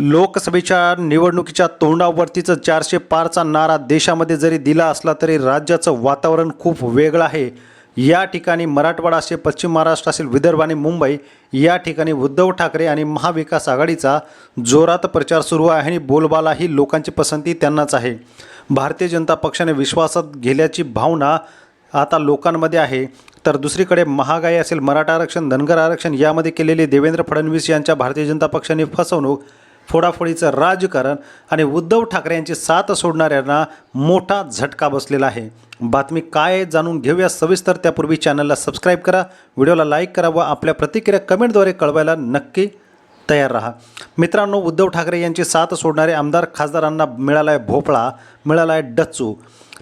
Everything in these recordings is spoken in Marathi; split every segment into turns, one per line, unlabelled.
लोकसभेच्या निवडणुकीच्या तोंडावरतीचं चारशे पारचा नारा देशामध्ये जरी दिला असला तरी राज्याचं वातावरण खूप वेगळं आहे. या ठिकाणी मराठवाडा असेल पश्चिम महाराष्ट्र असेल विदर्भ आणि मुंबई या ठिकाणी उद्धव ठाकरे आणि महाविकास आघाडीचा जोरात प्रचार सुरू आहे आणि बोलबालाही लोकांची पसंती त्यांनाच आहे. भारतीय जनता पक्षाने विश्वासात घेण्याची भावना आता लोकांमध्ये आहे. तर दुसरीकडे महागाई असेल मराठा आरक्षण धनगर आरक्षण यामध्ये केलेली देवेंद्र फडणवीस यांच्या भारतीय जनता पक्षाने फसवणूक फोडाफोडीचं राजकारण आणि उद्धव ठाकरे यांची साथ सोडणाऱ्यांना मोठा झटका बसलेला आहे. बातमी काय आहे जाणून घेऊया. सविस्तर त्यापूर्वी चॅनलला सबस्क्राईब करा. व्हिडिओला लाईक करा व आपल्या प्रतिक्रिया कमेंटद्वारे कळवायला नक्की तयार राहा. मित्रांनो उद्धव ठाकरे यांची साथ सोडणारे आमदार खासदारांना मिळाला आहे भोपळा मिळाला आहे डच्चू.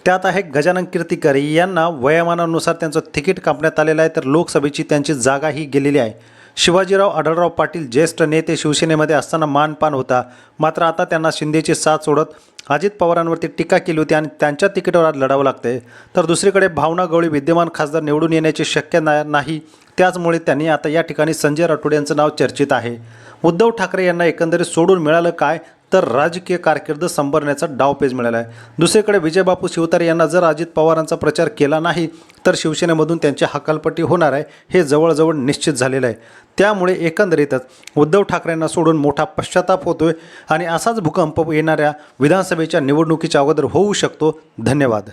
त्यात आहे गजानन कीर्तिकर. यांना वयामानानुसार त्यांचं तिकीट कापण्यात आलेलं आहे तर लोकसभेची त्यांची जागाही गेलेली आहे. शिवाजीराव आढळराव पाटील ज्येष्ठ नेते शिवसेनेमध्ये असताना मानपान होता. मात्र आता त्यांना शिंदेची साथ सोडत अजित पवारांवरती टीका केली होती आणि त्यांच्या तिकीटावर आज लढावं लागते तर दुसरीकडे भावना गवळी विद्यमान खासदार निवडून येण्याची शक्य ना नाही. त्याचमुळे त्यांनी आता या ठिकाणी संजय राठोड यांचं नाव चर्चित आहे. उद्धव ठाकरे यांना एकंदरीत सोडून मिळालं काय? तर राजकीय कारकीर्द संभरण्याचा डावपेज मिळाला आहे. दुसरीकडे विजयबापू शिवतारे यांना जर अजित पवारांचा प्रचार केला नाही तर शिवसेनेमधून त्यांची हकालपट्टी होणार आहे हे जवळजवळ निश्चित झालेलं आहे. त्यामुळे एकंदरीतच उद्धव ठाकरेंना सोडून मोठा पश्चाताप होतोय आणि असाच भूकंप येणाऱ्या विधानसभेच्या निवडणुकीच्या अगोदर होऊ शकतो. धन्यवाद.